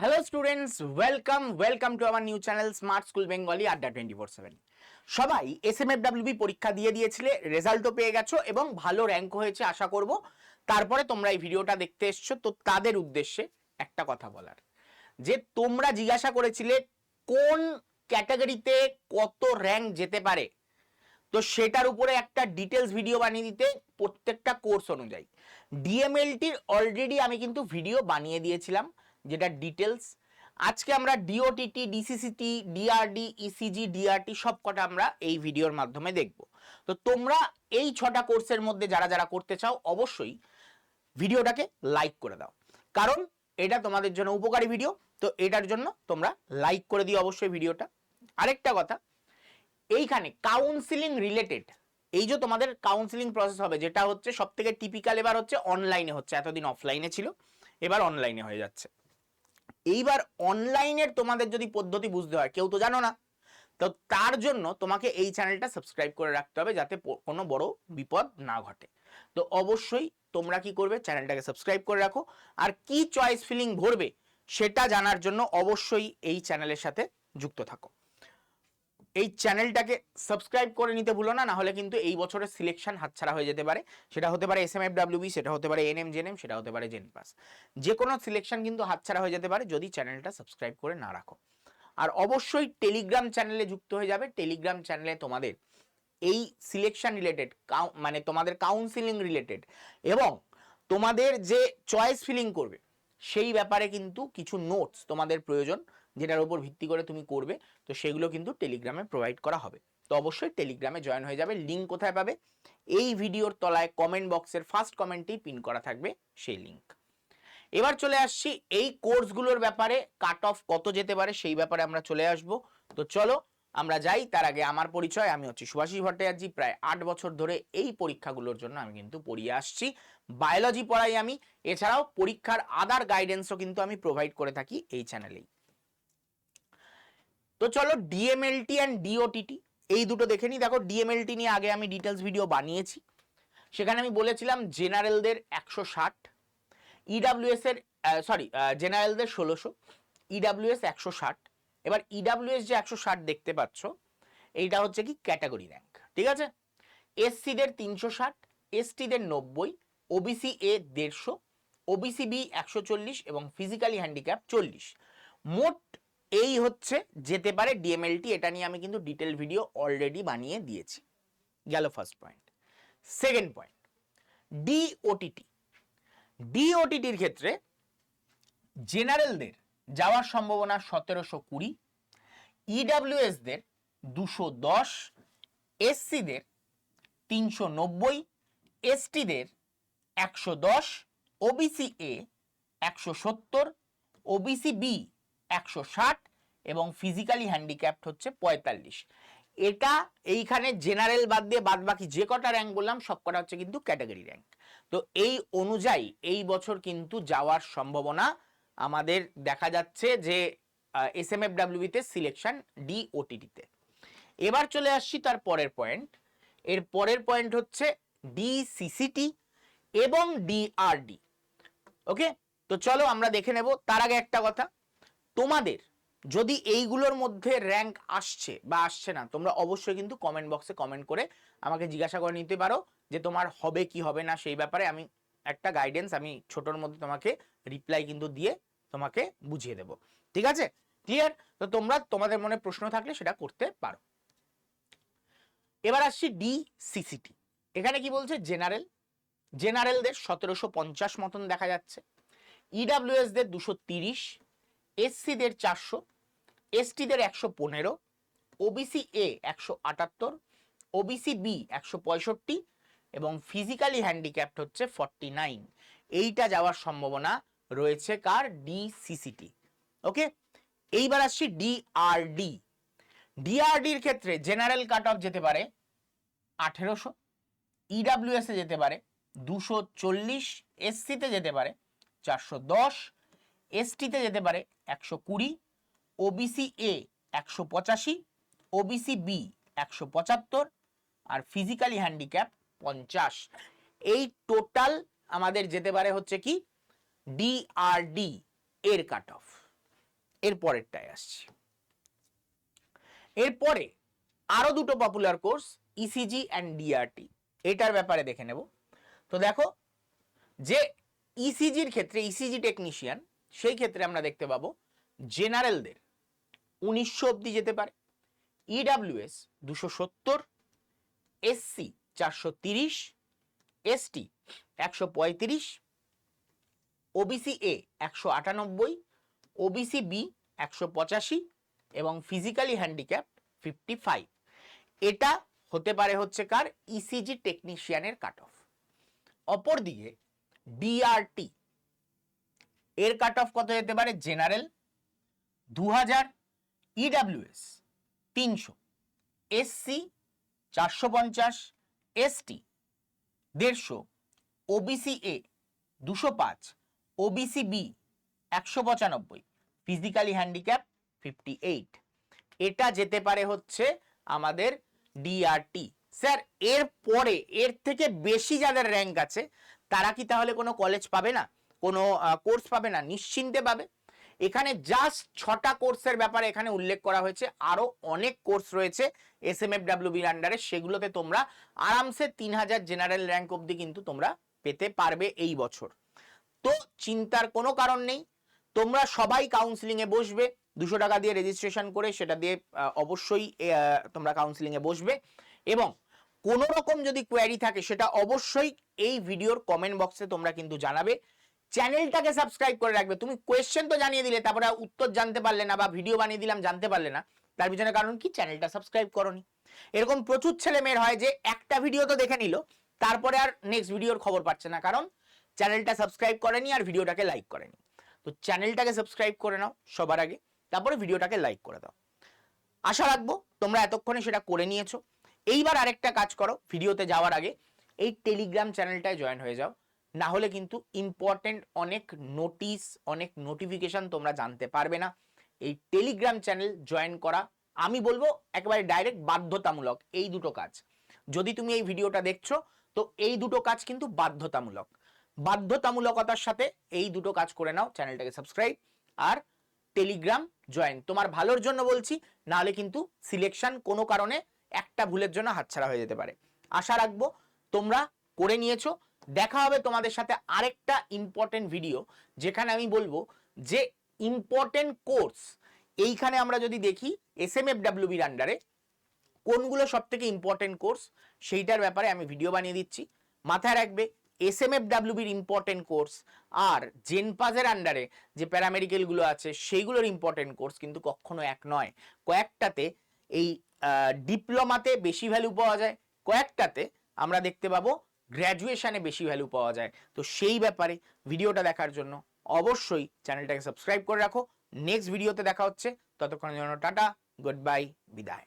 Hello students welcome welcome to our new channel smart school Bengali Adda twenty four seven সবাই S M F WB পরীক্ষা দিয়ে দিয়েছিলে রেজাল্টও পেয়ে গেছো এবং ভালো র্যাঙ্ক হয়েছে, আশা করব। তারপরে তোমরা এই ভিডিওটা দেখতে এসছো, তো তাদের উদ্দেশ্যে একটা কথা বলার। যে তোমরা জিজ্ঞাসা করেছিলে, কোন ক্যাটাগরিতে কত র্যাঙ্ক যেতে পারে? তো সেটার উপরে একটা ডিটেলস ভিডিও বানিয়ে দিতে প্রত্যেকটা কোর্স অনুযায়ী। ডিএমএলটির অলরেডি আমি কিন্তু ভিডিও বানিয়ে দিয়েছিলাম। যেটা ডিটেলস আজকে আমরা DOTT DCCT DRD ECG DRT সব কটা আমরা এই ভিডিওর মাধ্যমে দেখব। তো তোমরা এই ছটা কোর্সের মধ্যে যারা যারা করতে চাও, অবশ্যই ভিডিওটাকে লাইক করে দাও। কারণ এটা তোমাদের জন্য উপকারী ভিডিও তো এটার জন্য তোমরা লাইক করে দিও অবশ্যই ভিডিওটা আরেকটা কথা, এইখানে কাউন্সিলিং রিলেটেড এই যে তোমাদের কাউন্সিলিং প্রসেস হবে, যেটা হচ্ছে সব থেকে টিপিক্যাল এবার হচ্ছে অনলাইনে হচ্ছে, এতদিন অফলাইনে ছিল, এবার অনলাইনে হয়ে যাচ্ছে। এইবার অনলাইনের তোমাদের যদি পদ্ধতি বুঝতে হয়, কেউ তো জানো না। তো তার জন্য তোমাকে এই চ্যানেলটা সাবস্ক্রাইব করে রাখতে হবে যাতে কোনো বড় বিপদ না ঘটে। তো অবশ্যই তোমরা কি করবে চ্যানেলটাকে সাবস্ক্রাইব করে রাখো। আর কি চয়েস ফিলিং ভরবে, সেটা জানার জন্য অবশ্যই এই চ্যানেলের সাথে যুক্ত থাকো। এই চ্যানেলটাকে সাবস্ক্রাইব করে নিতে ভুলো না না হলে কিন্তু এই বছরের সিলেকশন হাতছাড়া হয়ে যেতে পারে। সেটা হতে পারে এস এম সেটা হতে পারে এনএম জেনএম সেটা হতে পারে জেন পাস যে কোনো সিলেকশন কিন্তু হাতছাড়া হয়ে যেতে পারে যদি চ্যানেলটা সাবস্ক্রাইব করে না রাখো। আর অবশ্যই টেলিগ্রাম চ্যানেলে যুক্ত হয়ে যাবে। টেলিগ্রাম চ্যানেলে তোমাদের এই সিলেকশন রিলেটেড মানে তোমাদের কাউন্সিলিং রিলেটেড এবং তোমাদের যে চয়েস ফিলিং করবে, সেই ব্যাপারে কিন্তু কিছু নোটস তোমাদের প্রয়োজন। যেটার উপর ভিত্তি করে তুমি করবে, তো সেগুলো কিন্তু টেলিগ্রামে প্রোভাইড করা হবে। তো অবশ্যই টেলিগ্রামে জয়েন হয়ে যাবে লিঙ্ক কোথায় পাবে? এই ভিডিওর তলায় কমেন্ট বক্সের ফার্স্ট কমেন্টেই পিন করা থাকবে সেই লিঙ্ক এবার চলে আসছি এই কোর্সগুলোর ব্যাপারে কাট অফ কত যেতে পারে সেই ব্যাপারে আমরা চলে আসব। তো চলো, আমরা যাই, তার আগে আমার পরিচয়, আমি হচ্ছি সুভাষিস ভট্টাচার্য, প্রায় আট বছর ধরে এই পরীক্ষাগুলোর জন্য আমি কিন্তু পড়িয়ে আসছি। বায়োলজি পড়াই আমি, এছাড়াও পরীক্ষার আদার গাইডেন্সও কিন্তু আমি প্রোভাইড করে থাকি এই চ্যানেলেই তো চলো ডিএমএলটি অ্যান্ড ডিওটিটি এই দুটো দেখে নিই। দেখো ডিএমএলটি নিয়ে আগে আমি ডিটেলস ভিডিও বানিয়েছি। সেখানে আমি বলেছিলাম জেনারেলদের একশো ষাট ইডাব্লিউএস এর সরি জেনারেলদের ষোলোশো ইডাব্লিউএস একশো ষাট। এবার ইডাব্লিউএস যে একশো ষাট দেখতে পাচ্ছ, এইটা হচ্ছে কি ক্যাটাগরি র্যাঙ্ক ঠিক আছে? এসসিদের তিনশো ষাট এসটিদের নব্বই ওবিসি এ দেড়শো ওবিসি বি একশো চল্লিশ এবং ফিজিক্যালি হ্যান্ডিক্যাপ চল্লিশ। মোট এই হচ্ছে যেতে পারে ডিএমএলটি এটা নিয়ে আমি কিন্তু ডিটেল ভিডিও অলরেডি বানিয়ে দিয়েছি। গেল first point second point DOTT ডিওটিটির ক্ষেত্রে জেনারেলদের যাওয়ার সম্ভাবনা সতেরোশো কুড়ি ইডাব্লিউএসদের দুশো দশ এসসিদের তিনশো নব্বই এসটিদের একশো দশ ওবিসি এ একশো সত্তর ওবিসি বি একশো ষাট এবং ফিজিক্যালি হ্যান্ডিক্যাপ্ট হচ্ছে পঁয়তাল্লিশ। এটা এইখানে জেনারেল বাদ দিয়ে বাদ বাকি যে কটা র্যাঙ্ক বললাম, সব কটা হচ্ছে কিন্তু ক্যাটাগরি র্যাঙ্ক তো এই অনুযায়ী এই বছর কিন্তু যাওয়ার সম্ভাবনা আমাদের দেখা যাচ্ছে যে এস এম এফ ডাব্লিউবিতে সিলেকশন ডি ওটিটিতে এবার চলে আসছি তার পরের পয়েন্ট এর পরের পয়েন্ট হচ্ছে ডিসিসিটি এবং ডিআরডি ওকে তো চলো আমরা দেখে নেব, তার আগে একটা কথা। তোমাদের যদি এইগুলোর মধ্যে র্যাঙ্ক আসছে বা আসছে না, তোমরা অবশ্যই কিন্তু কমেন্ট বক্সে কমেন্ট করে আমাকে জিজ্ঞাসা করে নিতে পারো যে তোমার হবে কি, হবে না, সেই ব্যাপারে আমি একটা গাইডেন্স আমি ছোটোর মধ্যে তোমাকে রিপ্লাই কিন্তু দিয়ে তোমাকে বুঝিয়ে দেব। ঠিক আছে? ক্লিয়ার তো তোমরা তোমাদের মনে প্রশ্ন থাকলে সেটা করতে পারো। এবার আসছি ডিসিসিটি এখানে কি বলছে? জেনারেল জেনারেলদের সতেরোশো পঞ্চাশ মতন দেখা যাচ্ছে। ইডাব্লিউএসদের দুশো তিরিশ। এসসিদের চারশো এসটিদের একশো পনেরো ওবিসি এ একশো আটাত্তর ওবিসি বি একশো পঁয়ষট্টি এবং ফিজিক্যালি হ্যান্ডিক্যাপ্ট হচ্ছে ফর্টি নাইন এইটা যাওয়ার সম্ভাবনা রয়েছে কার? ডিসিসিটি ওকে এইবার আসছি ডিআরডি ডিআরডির ক্ষেত্রে জেনারেল কাট অফ যেতে পারে আঠেরোশো ইডাব্লিউএসে যেতে পারে দুশো চল্লিশ এসসিতে যেতে পারে চারশো দশ এসটিতে যেতে পারে একশো কুড়ি ওবিসি এ একশো পঁচাশি ওবিসি বি একশো পঁচাত্তর আর ফিজিক্যালি হ্যান্ডিক্যাপ পঞ্চাশ। এই টোটাল আমাদের যেতে পারে হচ্ছে কি ডিআরডি এর কাট অফ এর পরেরটায় আসছি। এরপরে আরও দুটো popular course ECG and DRT এটার ব্যাপারে দেখে নেব। তো দেখো, যে ইসিজির ক্ষেত্রে ইসিজি টেকনিশিয়ান সেই ক্ষেত্রে আমরা দেখতে পাবো জেনারেলদের উনিশশো অব্দি যেতে পারে ইডাব্লিউএস দুশো সত্তর এসসি চারশো তিরিশ এসটি একশো পঁয়ত্রিশ ওবিসি এ একশো আটানব্বই ওবিসি বি একশো পঁচাশি এবং ফিজিক্যালি হ্যান্ডিক্যাপ ফিফটি ফাইভ। এটা হতে পারে হচ্ছে কার ইসিজি টেকনিশিয়ানের কাট অফ অপরদিকে ডিআরটি এর কাট অফ কত যেতে পারে? জেনারেল দু হাজার ইডাব্লিউএস তিনশো এসসি চারশো পঞ্চাশ এসটি দেড়শো ওবিসি এ দুশো পাঁচ ওবিসি বি একশো পঁচানব্বই ফিজিক্যালি হ্যান্ডিক্যাপ ফিফটি এইট এটা যেতে পারে হচ্ছে আমাদের ডিআরটি স্যার এর পরে এর থেকে বেশি যাদের র্যাঙ্ক আছে, তারা কি তাহলে কোনো কলেজ পাবে না? কোনো কোর্স পাবে না, নিশ্চিন্তে পাবে। এখানে জাস্ট ছটা কোর্সের ব্যাপারে এখানে উল্লেখ করা হয়েছে। আরও অনেক কোর্স রয়েছে এস এম এফ ডাব্লিউবির আন্ডারে সেগুলোতে তোমরা আরামসে তিন হাজার জেনারেল র্যাঙ্ক অবধি কিন্তু তোমরা পেতে পারবে এই বছর। তো চিন্তার কোনো কারণ নেই। তোমরা সবাই কাউন্সিলিং এ বসবে। দুশো টাকা দিয়ে রেজিস্ট্রেশন করে সেটা দিয়ে অবশ্যই তোমরা কাউন্সিলিং এ বসবে। এবং কোনো রকম যদি কোয়ারি থাকে, সেটা অবশ্যই এই ভিডিওর কমেন্ট বক্সে তোমরা কিন্তু জানাবে। চ্যানেলটাকে সাবস্ক্রাইব করে রাখবে। তুমি কোয়েশ্চেন তো জানিয়ে দিলে, তারপরে উত্তর জানতে পারলে না বা ভিডিও বানিয়ে দিলাম, জানতে পারলে না। তার পিছনে কারণ কি? চ্যানেলটা সাবস্ক্রাইব করনি। এরকম প্রচুর ছেলে মেয়ের হয় যে একটা ভিডিও তো দেখে নিল, তারপরে আর নেক্সট ভিডিওর খবর পাচ্ছে না। কারণ চ্যানেলটা সাবস্ক্রাইব করেনি আর ভিডিওটাকে লাইক করেনি। তো চ্যানেলটাকে সাবস্ক্রাইব করে নাও সবার আগে, তারপরে ভিডিওটাকে লাইক করে দাও। আশা রাখব তোমরা এতক্ষণে সেটা করে নিয়েছো। এইবার আরেকটা কাজ করো ভিডিওতে যাওয়ার আগে এই টেলিগ্রাম চ্যানেলটায় জয়েন হয়ে যাও। না হলে কিন্তু ইম্পর্টেন্ট অনেক নোটিশ অনেক নোটিফিকেশন তোমরা জানতে পারবে না। এই টেলিগ্রাম চ্যানেল জয়েন করা, আমি বলব একেবারে ডাইরেক্ট বাধ্যতামূলক, এই দুটো কাজ। যদি তুমি এই ভিডিওটা দেখছ, তো এই দুটো কাজ কিন্তু বাধ্যতামূলক। বাধ্যতামূলকতার সাথে এই দুটো কাজ করে নাও চ্যানেলটাকে সাবস্ক্রাইব আর টেলিগ্রাম জয়েন তোমার ভালোর জন্য বলছি, নাহলে কিন্তু সিলেকশন কোনো কারণে একটা ভুলের জন্য হাতছাড়া হয়ে যেতে পারে। আশা রাখব তোমরা করে নিয়েছো দেখা হবে তোমাদের সাথে আরেকটা ইম্পর্টেন্ট ভিডিও যেখানে আমি বলব যে ইম্পর্টেন্ট কোর্স এইখানে আমরা যদি দেখি এস এম এফ ডাব্লিউবির আন্ডারে কোনগুলো সব থেকে ইম্পর্টেন্ট কোর্স সেইটার ব্যাপারে আমি ভিডিও বানিয়ে দিচ্ছি। মাথায় রাখবে এস এম এফ ডাব্লিউবির ইম্পর্টেন্ট কোর্স আর জেনপাজের আন্ডারে যে প্যারামেডিকেলগুলো আছে, সেইগুলোর ইম্পর্টেন্ট কোর্স কিন্তু কখনো এক নয়। কয়েকটাতে এই ডিপ্লোমাতে বেশি ভ্যালু পাওয়া যায়, কয়েকটাতে আমরা দেখতে পাবো গ্র্যাজুয়েশনে বেশি ভ্যালু পাওয়া যায়। তো সেই ব্যাপারে ভিডিওটা দেখার জন্য অবশ্যই চ্যানেলটাকে সাবস্ক্রাইব করে রাখো। নেক্সট ভিডিওতে দেখা হচ্ছে। ততক্ষণের জন্য টাটা গুড বাই বিদায়।